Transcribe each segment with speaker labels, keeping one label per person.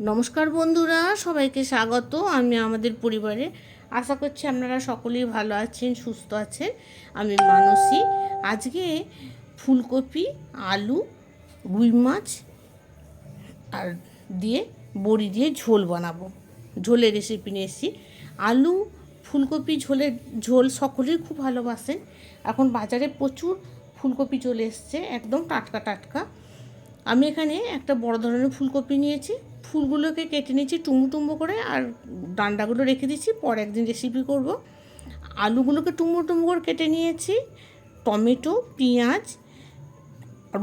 Speaker 1: নমস্কার বন্ধুরা, সবাইকে স্বাগত। আমি আমাদের পরিবারে। আশা করছি আপনারা সকলেই ভালো আছেন, সুস্থ আছেন। আমি মানসী। আজকে ফুলকপি, আলু, রুই মাছ আর দিয়ে বড়ি দিয়ে ঝোল বানাবো। ঝোলের রেসিপি নিয়ে এসেছি আলু, ফুলকপি, ঝোলের ঝোল সকলেই খুব ভালোবাসেন। এখন বাজারে প্রচুর ফুলকপি চলে এসছে, একদম টাটকা টাটকা। আমি এখানে একটা বড় ধরনের ফুলকপি নিয়েছি। ফুলগুলোকে কেটে নিয়েছি, টুমু টুমু করে, আর ডান্ডাগুলো রেখে দিচ্ছি পরে একদিন রেসিপি করব। আলুগুলোকে টুমু টুমু করে কেটে নিয়েছি। টমেটো, পেঁয়াজ,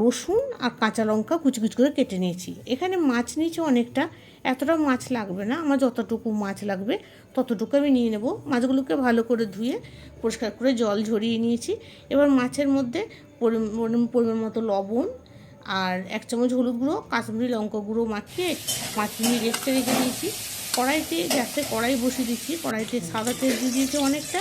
Speaker 1: রসুন আর কাঁচা লঙ্কা কুচি কুচি করে কেটে নিয়েছি। এখানে মাছ নিয়েছি অনেকটা। এতটা মাছ লাগবে না। আমার যতটুকু মাছ লাগবে, ততটুকু আমি নিয়ে নেব। মাছগুলোকে ভালো করে ধুয়ে, পরিষ্কার করে জল ঝরিয়ে নিয়েছি। এবার মাছের মধ্যে পরিমাণ মতো লবণ আর এক চামচ হলুদ গুঁড়ো, কাশ্মীরি লঙ্কা গুঁড়ো মাখিয়ে পাঁচ মিনিট রেস্টে রেখে দিয়েছি। কড়াইতে গ্যাসে কড়াই বসিয়ে দিচ্ছি কড়াইতে সাদা তেল দিয়ে দিয়েছি অনেকটা।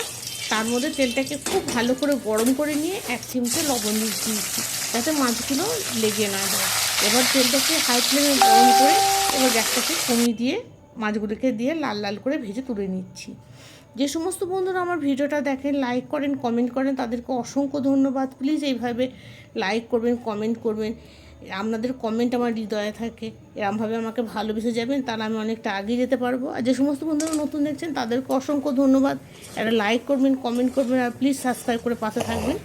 Speaker 1: তার মধ্যে তেলটাকে খুব ভালো করে গরম করে নিয়ে এক চিমটে লবণ দিয়ে দিয়েছি, যাতে মাছগুলো লেগে না যায়। এবার তেলটাকে হাই ফ্লেমে গরম করে এবার গ্যাসটাকে কমিয়ে দিয়ে মাছগুলোকে দিয়ে লাল লাল করে ভেজে তুলে নিচ্ছি। যে সমস্ত বন্ধুরা আমার ভিডিওটা দেখেন লাইক করেন কমেন্ট করেন, তাদেরকে অসংখ্য ধন্যবাদ। প্লিজ এইভাবে লাইক করবেন কমেন্ট করবেন। আপনাদের কমেন্ট আমার হৃদয়ে থাকে। এরমভাবে আমাকে ভালোবেসে যাবেন, তাহলে আমি অনেকটা এগিয়ে যেতে পারব। আর যে সমস্ত বন্ধুরা নতুন দেখছেন, তাদেরকে অসংখ্য ধন্যবাদ। একটা লাইক করবেন কমেন্ট করবেন, আর প্লিজ সাবস্ক্রাইব করে পাশে থাকবেন।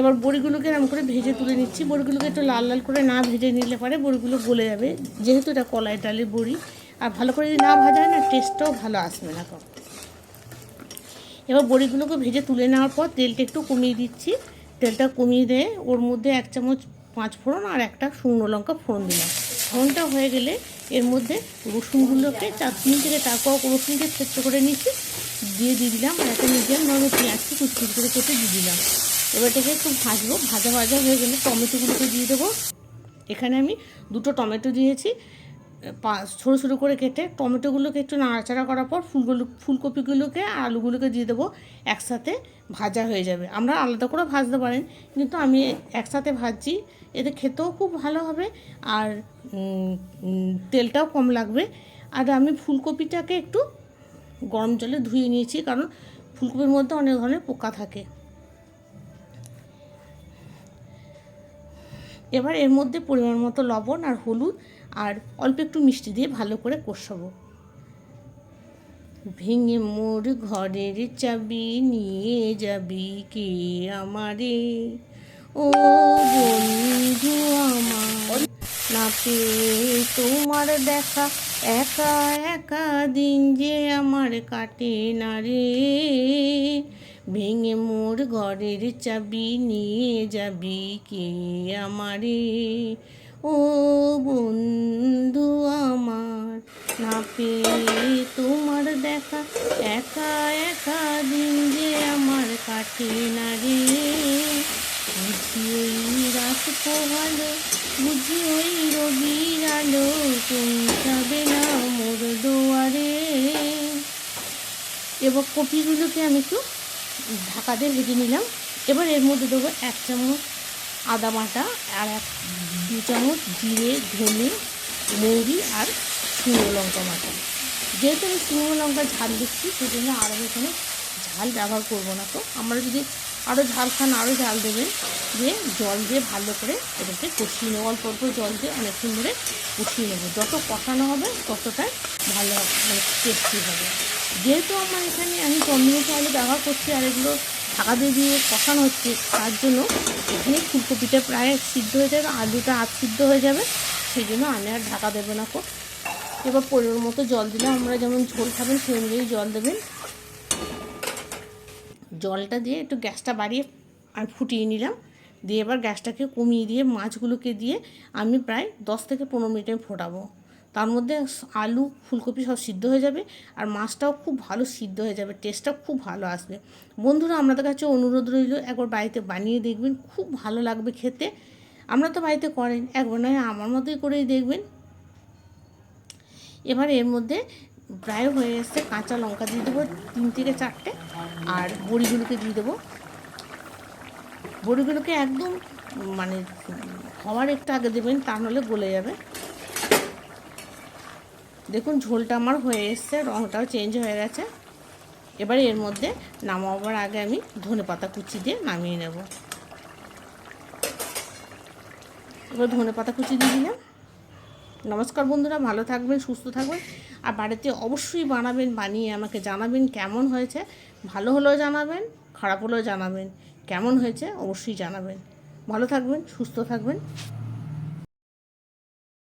Speaker 1: এবার বড়িগুলোকে এরকম করে ভেজে তুলে নিচ্ছি। বড়িগুলোকে একটু লাল লাল করে না ভেজে নিলে পারে বড়িগুলো গলে যাবে। যেহেতু এটা কলাই ডালের বড়ি, আর ভালো করে যদি না ভাজা হয় না টেস্টটাও ভালো আসবে না তখন এবার বড়িগুলোকে ভেজে তুলে নেওয়ার পর তেলটা একটু কমিয়ে দিচ্ছি। তেলটা কমিয়ে দিয়ে ওর মধ্যে এক চামচ পাঁচ ফোড়ন আর একটা শুকনো লঙ্কা ফোড়ন দিলাম। ফোড়নটা হয়ে গেলে এর মধ্যে রসুনগুলোকে চার তিন থেকে চার পাক রসুনকে সেদ্ধ করে নিচ্ছি দিয়ে দিয়ে দিলাম আর একটা মিডিয়াম ধরনের পেঁয়াজকে কুচকুচ করে কেটে দিয়ে দিলাম। এবার এটাকে একটু ভাজবো, ভাজা ভাজা হয়ে গেলে টমেটোগুলোকে দিয়ে দেবো। এখানে আমি দুটো টমেটো দিয়েছি ছোটো ছোটো করে কেটে টমেটোগুলোকে একটু নাড়াচাড়া করার পর ফুলগুলো, ফুলকপিগুলোকে আর আলুগুলোকে দিয়ে দেবো একসাথে ভাজা হয়ে যাবে। আমরা আলাদা করে ভাজতে পারেন, কিন্তু আমি একসাথে ভাজছি, এতে খেতেও খুব ভালো হবে আর তেলটাও কম লাগবে। আর আমি ফুলকপিটাকে একটু গরম জলে ধুয়ে নিয়েছি, কারণ ফুলকপির মধ্যে অনেক ধরনের পোকা থাকে। এবার এর মধ্যে পরিমাণ মতো লবণ আর হলুদ আর অল্প একটু মিষ্টি দিয়ে ভালো করে কষাবো। ভেঙে মোর ঘরের চাবি নিয়ে যাবি কে আমারে? ও বন্ধু আমার, না তোমার দেখা, একা একা দিন যে আমার কাটে না রে। ভেঙে মোর ঘরের চাবি নিয়ে যাবি কে আমারে? ও বন্ধু আমার, না পেয়ে তোমার দেখা, একা একা দিন যে আমার কাটে না রে। বুঝি ওই রাত পোহালো, বুঝি ওই রবির আলো, পৌঁছাবে না মোর দুয়ারে। এবার কপিগুলোকে আমি একটু ঢাকা দিয়ে ভেজে নিলাম, এবার এর মধ্যে দেবো এক চামচ আদা বাটা আর এক দু চামচ জিরে, ধনে, মৌরি আর শুকনো লঙ্কা বাটা। যেহেতু আমি শুকনো লঙ্কা ঝাল দিচ্ছি সেই জন্য আর আমি এখানে ঝাল ব্যবহার করব না তো। আমরা যদি আরও ঝাল খান আরও ঝাল দেবেন, দিয়ে জল দিয়ে ভালো করে এটাকে কষিয়ে নেব। অল্প অল্প জল দিয়ে অনেকক্ষণ ধরে কষিয়ে নেব। যত কষানো হবে ততটাই ভালো মানে টেস্টি হবে। যেহেতু আমার এখানে আমি টমেটো চাইলে ব্যবহার করছি, আর এগুলো ঢাকা দিয়ে দিয়ে কষানো হচ্ছে, তার জন্য এখানে ফুলকপিটা প্রায় সিদ্ধ হয়ে যাবে, আলুটা আধ সিদ্ধ হয়ে যাবে, সেই জন্য আমি আর ঢাকা দেবো না কো। এবার পরিমাণ মতো জল দিলাম, আমরা যেমন ঝোল খাবেন সেই অনুযায়ী জল দেবেন। জলটা দিয়ে একটু গ্যাসটা বাড়িয়ে আর ফুটিয়ে নিলাম, দিয়ে এবার গ্যাসটাকে কমিয়ে দিয়ে মাছগুলোকে দিয়ে আমি প্রায় দশ থেকে পনেরো মিনিটে ফোটাবো। তার মধ্যে আলু, ফুলকপি সব সিদ্ধ হয়ে যাবে আর মাছটাও খুব ভালো সিদ্ধ হয়ে যাবে টেস্টটাও খুব ভালো আসবে। বন্ধুরা, আপনাদের কাছে অনুরোধ রইল, একবার বাড়িতে বানিয়ে দেখবেন, খুব ভালো লাগবে খেতে। আমরা তো বাড়িতে করেন, একবার নয়, আমার মতোই করেই দেখবেন। এবার এর মধ্যে প্রায় হয়ে এসছে কাঁচা লঙ্কা দিয়ে দেবো তিন থেকে চারটে আর বড়িগুলোকে দিয়ে দেবো। বড়িগুলোকে একদম মানে হওয়ার একটু আগে দেবেন, তা নাহলে গলে যাবে। দেখুন, ঝোলটা আমার হয়ে এসছে, রঙটাও চেঞ্জ হয়ে গেছে। এবারে এর মধ্যে নামাবার আগে আমি ধনে পাতা কুচি দিয়ে নামিয়ে নেব। এবার ধনে পাতা কুচি দিয়ে দিলাম। নমস্কার বন্ধুরা, ভালো থাকবেন, সুস্থ থাকবেন। আর বাড়িতে অবশ্যই বানাবেন, বানিয়ে আমাকে জানাবেন কেমন হয়েছে। ভালো হলেও জানাবেন, খারাপ হলেও জানাবেন। কেমন হয়েছে অবশ্যই জানাবেন। ভালো থাকবেন, সুস্থ থাকবেন।